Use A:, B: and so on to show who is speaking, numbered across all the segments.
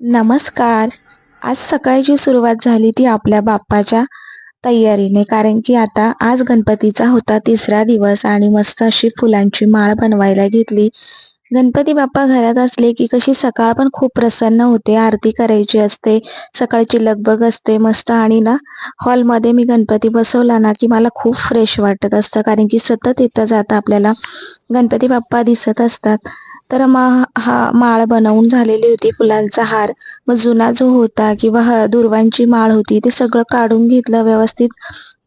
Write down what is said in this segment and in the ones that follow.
A: नमस्कार. आज सकाळची सुरुवात झाली ती आपल्या बाप्पाच्या तयारीने कारण की आता आज गणपतीचा होता तिसरा दिवस आणि मस्त अशी फुलांची माळ बनवायला घेतली. गणपती बाप्पा घरात असले की कशी सकाळ पण खूप प्रसन्न होते आरती करायची असते सकाळची लगबग असते मस्त आणि ना हॉलमध्ये मी गणपती बसवला ना की मला खूप फ्रेश वाटत असतं कारण की सतत इथं जाता आपल्याला गणपती बाप्पा दिसत असतात. तर मा हा माळ बनवून झालेली होती फुलांचा हार. मग जुना जो होता किंवा दुर्वांची माळ होती ते सगळं काढून घेतलं व्यवस्थित.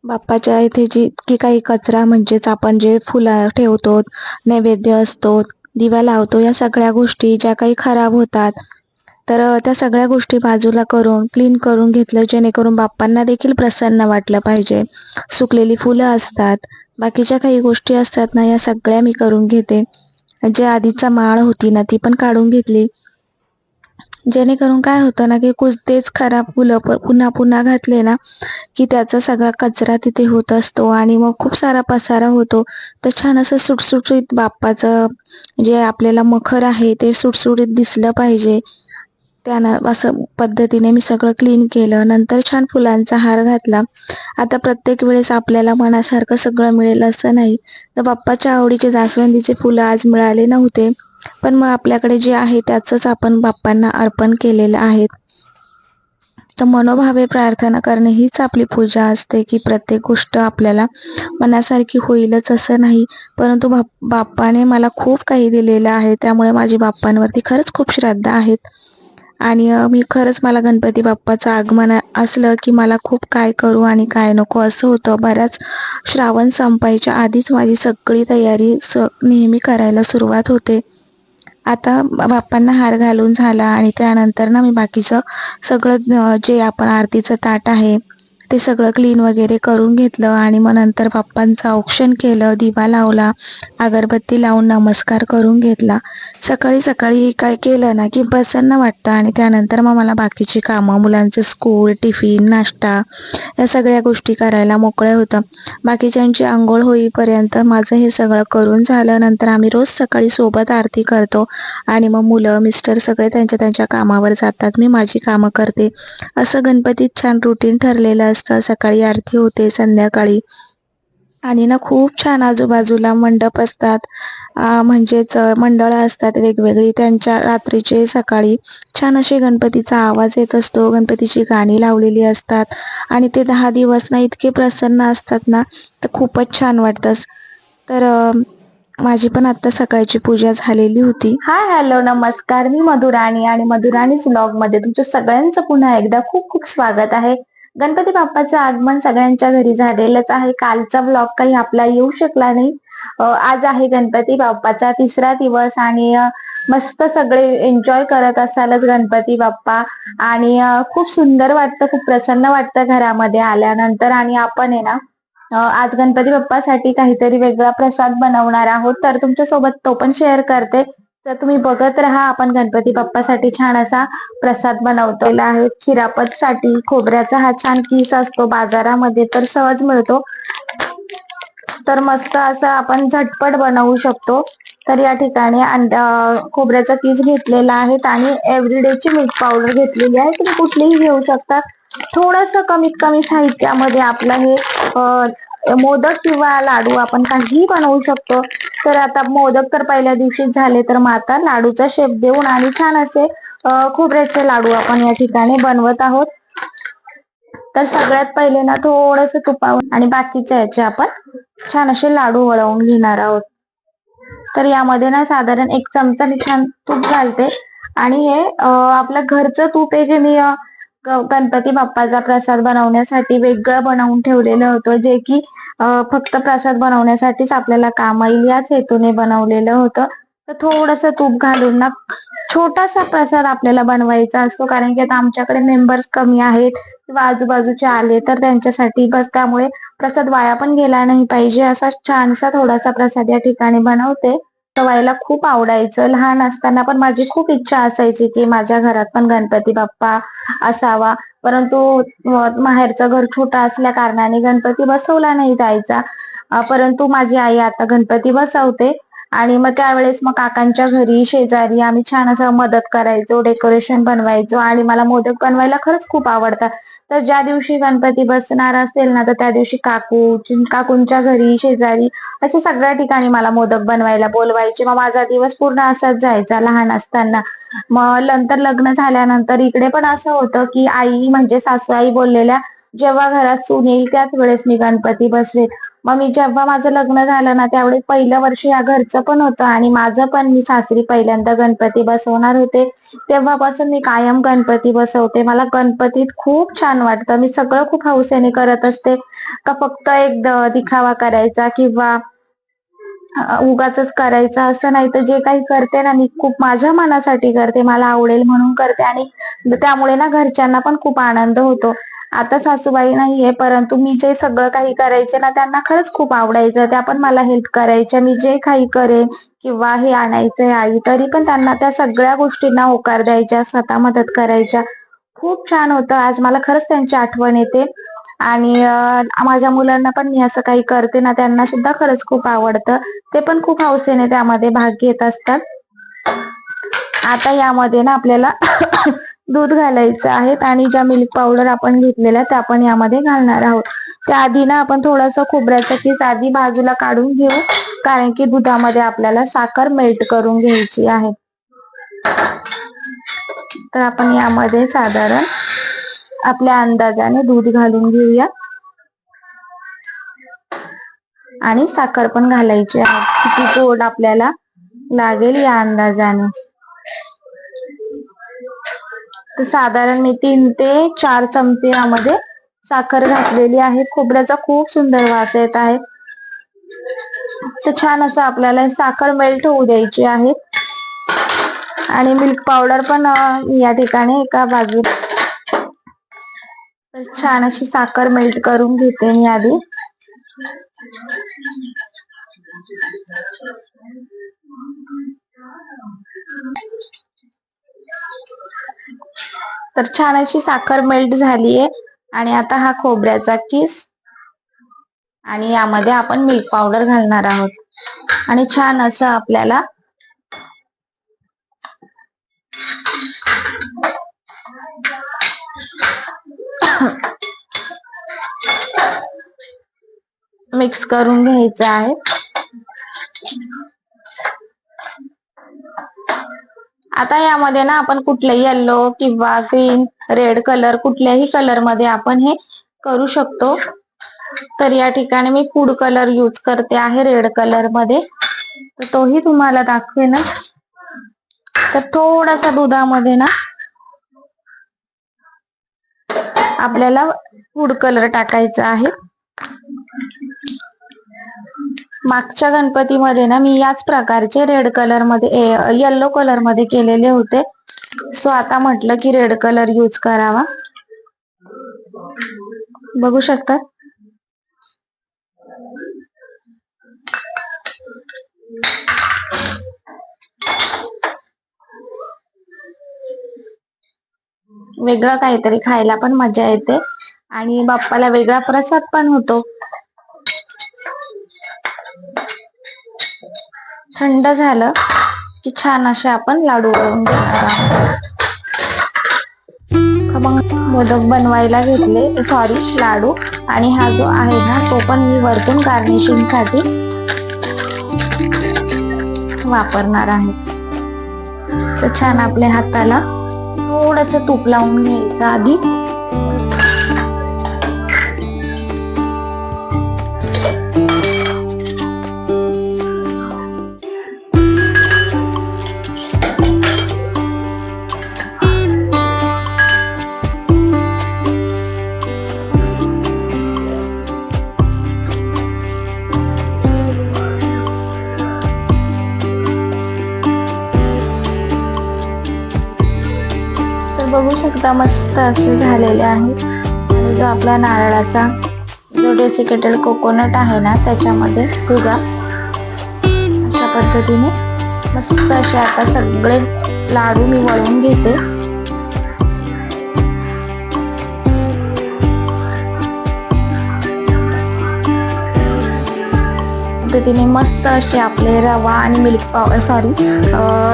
A: बाप्पाच्या इथे जी की काही कचरा म्हणजेच आपण जे फुलं ठेवतो नैवेद्य असतो दिवा लावतो या सगळ्या गोष्टी ज्या काही खराब होतात तर त्या सगळ्या गोष्टी बाजूला करून क्लीन करून घेतलं जेणेकरून बाप्पांना देखील प्रसन्न वाटलं पाहिजे. सुकलेली फुलं असतात बाकीच्या काही गोष्टी असतात ना या सगळ्या मी करून घेते. जे आधीचा माळ होती ना ती पण काढून घेतली. जेणेकरून काय होतं ना की कुछ तेच खराब फुलं पुन्हा पुन्हा घातले ना की त्याचा सगळा कचरा तिथे होत असतो आणि मग खूप सारा पसारा होतो. तर छान असं सुटसुटीत बाप्पाचं जे आपल्याला मखर आहे ते सुटसुटीत दिसलं पाहिजे. त्यानं असं पद्धतीने मी सगळं क्लीन केलं. नंतर छान फुलांचा हार घातला. आता प्रत्येक वेळेस आपल्याला मनासारखं सगळं मिळेल असं नाही. तर बाप्पाच्या आवडीचे जास्वंदीचे फुलं आज मिळाले नव्हते. पण मग आपल्याकडे जे आहे त्याचंच आपण बाप्पांना अर्पण केलेलं आहे. तर मनोभावे प्रार्थना करणे हीच आपली पूजा असते की प्रत्येक गोष्ट आपल्याला मनासारखी होईलच असं नाही. परंतु बाप बाप्पाने मला खूप काही दिलेलं आहे. त्यामुळे माझी बाप्पांवरती खरंच खूप श्रद्धा आहेत आणि मी खरंच मला गणपती बाप्पाचं आगमन असलं की मला खूप काय करू आणि काय नको असं होतं. बऱ्याच श्रावण संपायच्या आधीच माझी सगळी तयारी स नेहमी करायला सुरुवात होते. आता बाप्पांना हार घालून झाला आणि त्यानंतर ना मी बाकीचं सगळं जे आपण आरतीचं ताट आहे ते सगळं क्लीन वगैरे करून घेतलं आणि मग नंतर बाप्पांचं औक्षण केलं दिवा लावला अगरबत्ती लावून नमस्कार करून घेतला. सकाळी सकाळी काय केलं ना की प्रसन्न वाटतं आणि त्यानंतर मग मला बाकीची कामं मुलांचं स्कूल टिफिन नाश्ता या सगळ्या गोष्टी करायला मोकळ्या होतं. बाकीच्यांची आंघोळ होईपर्यंत माझं हे सगळं करून झालं. नंतर आम्ही रोज सकाळी सोबत आरती करतो आणि मग मुलं मिस्टर सगळे त्यांच्या त्यांच्या कामावर जातात. मी माझी कामं करते. असं गणपतीत छान रुटीन ठरलेलं असतं. सकाळी आरती होते संध्याकाळी. आणि ना खूप छान आजूबाजूला मंडप असतात. म्हणजेच मंडळं असतात वेगवेगळी. त्यांच्या रात्रीचे सकाळी छान असे गणपतीचा आवाज येत असतो. गणपतीची गाणी लावलेली असतात. आणि ते दहा दिवस ना इतके प्रसन्न असतात ना तर खूपच छान वाटतं. तर माझी पण आता सकाळची पूजा झालेली होती.
B: हाय हॅलो नमस्कार. मी मधुराणी आणि मधुराणीच ब्लॉगमध्ये तुमच्या सगळ्यांचं पुन्हा एकदा खूप खूप स्वागत आहे. गणपती बाप्पाचं आगमन सगळ्यांच्या घरी झालेलंच आहे. कालचा ब्लॉग काही आपला येऊ शकला नाही. आज आहे गणपती बाप्पाचा तिसरा दिवस आणि मस्त सगळे एन्जॉय करत असालच गणपती बाप्पा. आणि खूप सुंदर वाटतं खूप प्रसन्न वाटतं घरामध्ये आल्यानंतर आणि आपण आहे ना आज गणपती बाप्पासाठी काहीतरी वेगळा प्रसाद बनवणार आहोत. तर तुमच्यासोबत तो पण शेअर करते. तर तुम्ही बघत राहा आपण गणपती बाप्पासाठी छान असा प्रसाद बनवतो आहे. खिरापत साठी खोबऱ्याचा हा छान किस असतो बाजारामध्ये तर सहज मिळतो. तर मस्त असं आपण झटपट बनवू शकतो. तर या ठिकाणी खोबऱ्याचा किस घेतलेला आहे आणि एव्हरीडेची मिल्क पावडर घेतलेली आहे. तुम्ही कुठलीही घेऊ शकता. थोडस कमीत कमी साहित्यामध्ये आपलं हे मोदक किंवा लाडू आपण काहीही बनवू शकतो. तर आता मोदक तर पहिल्या दिवशी झाले तर मग आता लाडूचा शेप देऊन आणि छान असे खोबऱ्याचे लाडू आपण या ठिकाणी बनवत आहोत. तर सगळ्यात पहिले ना थोडस तुपावर आणि बाकीच्या याचे आपण छान असे लाडू वळवून घेणार आहोत. तर यामध्ये ना साधारण एक चमचा मी छान तूप घालते. आणि हे आपलं घरचं तूप आहे जे मी गणपती बाप्पाचा प्रसाद बनवण्यासाठी वेगळं बनवून ठेवलेलं होतं जे की फक्त प्रसाद बनवण्यासाठीच आपल्याला काम येईल याच हेतूने बनवलेलं होतं. तर थोडस तूप घालून ना छोटासा प्रसाद आपल्याला बनवायचा असतो कारण की आता आमच्याकडे मेंबर्स कमी आहेत किंवा आजूबाजूचे आले तर त्यांच्यासाठी बस त्यामुळे प्रसाद वाया पण गेला नाही पाहिजे. असा छानसा थोडासा प्रसाद या ठिकाणी बनवते. व्हायला खूप आवडायचं. लहान असताना पण माझी खूप इच्छा असायची की माझ्या घरात पण गणपती बाप्पा असावा. परंतु माहेरचं घर छोटं असल्या कारणाने गणपती बसवला नाही जायचा. परंतु माझी आई आता गणपती बसवते. आणि मग त्यावेळेस मग काकांच्या घरी शेजारी आम्ही छान असं मदत करायचो डेकोरेशन बनवायचो आणि मला मोदक बनवायला खरंच खूप आवडतात. तर ज्या दिवशी गणपती बसणार असेल ना तर त्या दिवशी काकू काकूंच्या घरी शेजारी अशा सगळ्या ठिकाणी मला मोदक बनवायला बोलवायचे. मग माझा दिवस पूर्ण असाच जायचा लहान असताना. मग नंतर लग्न झाल्यानंतर इकडे पण असं होतं की आई म्हणजे सासू आई बोललेल्या जेव्हा घरात सून येईल त्याच वेळेस मी गणपती बसवेल मग मी जेव्हा माझं लग्न झालं ना त्यावेळी पहिलं वर्ष या घरचं पण होतं आणि माझं पण मी सासरी पहिल्यांदा गणपती बसवणार होते. तेव्हापासून मी कायम गणपती बसवते. मला गणपतीत खूप छान वाटतं. मी सगळं खूप हौसेने करत असते. का फक्त एक दिखावा करायचा किंवा उगाच करायचं असं नाही. तर जे काही करते ना मी खूप माझ्या मनासाठी करते. मला आवडेल म्हणून करते आणि त्यामुळे ना घरच्यांना पण खूप आनंद होतो. आता सासूबाई नाहीये परंतु मी जे सगळं काही करायचे ना त्यांना खरंच खूप आवडायचं. त्या पण मला हेल्प करायच्या. मी जे काही करेन किंवा हे आणायचंय आई तरी पण त्यांना त्या सगळ्या गोष्टींना होकार द्यायच्या स्वतः मदत करायच्या खूप छान होतं. आज मला खरंच त्यांची आठवण येते. आणि माझ्या मुलांना पण मी असं काही करते ना त्यांना सुद्धा खरंच खूप आवडतं. ते पण खूप हौसेने त्यामध्ये भाग घेत असतात. आता यामध्ये ना आपल्याला दूध घालायचं आहे आणि ज्या मिल्क पावडर आपण घेतलेल्या त्या आपण यामध्ये घालणार आहोत. त्याआधी ना आपण थोडंसं खोबऱ्याचं किस आधी बाजूला काढून घेऊ कारण की दुधामध्ये आपल्याला साखर मेल्ट करून घ्यायची आहे. तर आपण यामध्ये साधारण आपल्या अंदाजाने दूध घालून घेऊया. आणि साखर पण घालायची आहे. किती गोड आपल्याला लागेल या अंदाजाने. तर साधारण मी तीन ते चार चमचे यामध्ये साखर घातलेली आहे. खोबऱ्याचा खूप सुंदर वास येत आहे. तर छान असं आपल्याला साखर मेल्ट होऊ द्यायची आहे. आणि मिल्क पावडर पण या ठिकाणी एका बाजू छान अशी साखर मेल्ट करून घेते मी आधी. तर छान अशी साखर मेल्ट झालीये. आणि आता हा खोबऱ्याचा किस. आणि यामध्ये आपण मिल्क पावडर घालणार आहोत. आणि छान असं आपल्याला मिक्स करून घ्यायचं आहे. आता यामध्ये ना आपण कुठले येल्लो किंवा ग्रीन रेड कलर कुठल्याही कलरमध्ये आपण हे करू शकतो. तर या ठिकाणी मी फूड कलर यूज करते आहे रेड कलरमध्ये. तर तोही तुम्हाला दाखवेन. तर थोडासा दुधामध्ये ना आपल्याला फूड कलर टाकायचा आहे. मागच्या गणपतीमध्ये ना मी याच प्रकारचे रेड कलरमध्ये येल्लो कलरमध्ये केलेले होते. सो आता म्हटलं की रेड कलर यूज करावा. बघू शकता? वेगळं काहीतरी खायला पण मजा येते. आणि बाप्पाला वेगळा प्रसाद पण होतो. थंड झालं की छान असे आपण लाडू वळून घेणार आहोत. मोदक बनवायला घेतले सॉरी लाडू. आणि हा जो आहे ना तो पण मी वरतून गार्निशिंगसाठी वापरणार आहे. तर छान आपल्या हाताला थोडस तूप लावून घ्यायचं आधी. बघू सुद्धा मस्त असे झालेले आहे. आणि जो आपला नारळाचा जो डेसिकेटेड कोकोनट आहे ना त्याच्यामध्ये फुगा अशा पद्धतीने मस्त असे आता सगळे लाडू मी वळून घेते. पद्धतीने मस्त असे आपले रवा आणि milk powder sorry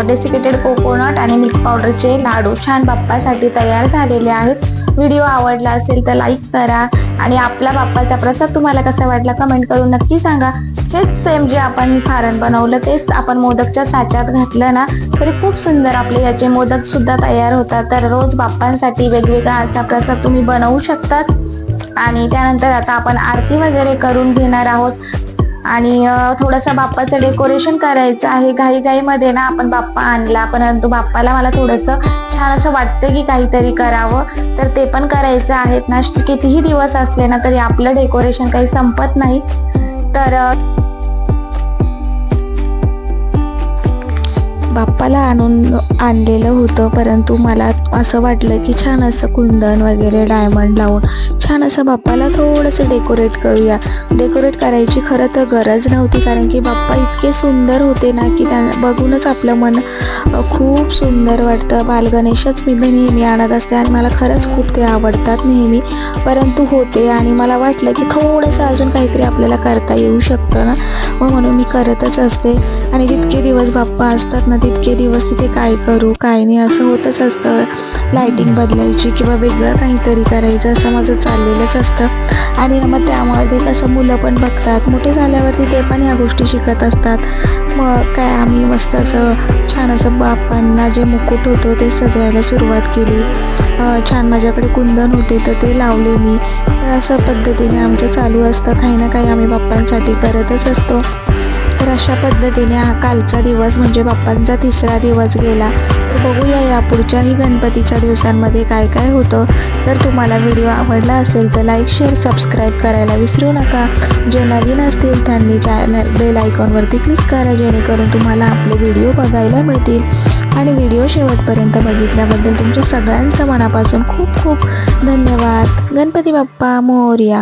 B: desiccated coconut आणि मिल्क पावडरचे लाडू छान बाप्पासाठी तयार झालेले आहेत. व्हिडिओ आवडला असेल तर लाईक करा आणि आपला बाप्पाचा प्रसाद तुम्हाला कसा वाटला कमेंट करून नक्की सांगा. हेच सेम जे आपण सारण बनवलं तेच आपण मोदकच्या साच्यात घातलं ना तरी खूप सुंदर आपले याचे मोदक सुद्धा तयार होतात. तर रोज बाप्पांसाठी वेगवेगळा असा प्रसाद तुम्ही बनवू शकतात. आणि त्यानंतर आता आपण आरती वगैरे करून घेणार आहोत. आणि थोडंसं बाप्पाचं डेकोरेशन करायचं आहे. घाईघाईमध्ये ना आपण बाप्पा आणला परंतु बाप्पाला मला थोडंसं छान असं वाटतं की काहीतरी करावं. तर ते पण करायचं आहेत ना. कितीही दिवस असले ना तरी आपलं डेकोरेशन काही संपत नाही. तर
A: बाप्पाला आणून आणलेलं होतं परंतु मला असं वाटलं की छान असं कुंदन वगैरे डायमंड लावून छान असं बाप्पाला थोडंसं डेकोरेट करूया. डेकोरेट करायची खरं तर गरज नव्हती कारण की बाप्पा इतके सुंदर होते ना की त्या बघूनच आपलं मन खूप सुंदर वाटतं. बालगणेशच मी नेहमी आणत असते आणि मला खरंच खूप ते आवडतात नेहमी. परंतु होते आणि मला वाटलं की थोडंसं अजून काहीतरी आपल्याला करता येऊ शकतं ना. मग म्हणून मी करतच असते. आणि जितके दिवस बाप्पा असतात ना तितके दिवस तिथे काय करू काय नाही असं होतच असतं. लायटिंग बदलायची किंवा वेगळं काहीतरी करायचं असं माझं चाललेलंच असतं. आणि मग त्यामध्ये कसं मुलं पण बघतात. मोठे झाल्यावरती ते पण ह्या गोष्टी शिकत असतात. मग काय आम्ही मस्त असं छान असं बाप्पांना जे मुकुट होतं ते सजवायला सुरुवात केली. छान माझ्याकडे कुंदन होते तर ते लावले मी. तर असं पद्धतीने आमचं चालू असतं. काही ना काही आम्ही बाप्पांसाठी करतच असतो. तर अशा पद्धतीने हा कालचा दिवस म्हणजे बाप्पांचा तिसरा दिवस गेला. तर बघूया या पुढच्याही गणपतीच्या दिवसांमध्ये काय काय होतं. तर तुम्हाला व्हिडिओ आवडला असेल तर लाईक शेअर सबस्क्राईब करायला विसरू नका. जे नवीन असतील त्यांनी चॅनल बेल आयकॉनवरती क्लिक करा जेणेकरून तुम्हाला आपले व्हिडिओ बघायला मिळतील. आणि व्हिडिओ शेवटपर्यंत बघितल्याबद्दल तुमच्या सगळ्यांचं मनापासून खूप खूप धन्यवाद. गणपती बाप्पा मोरया.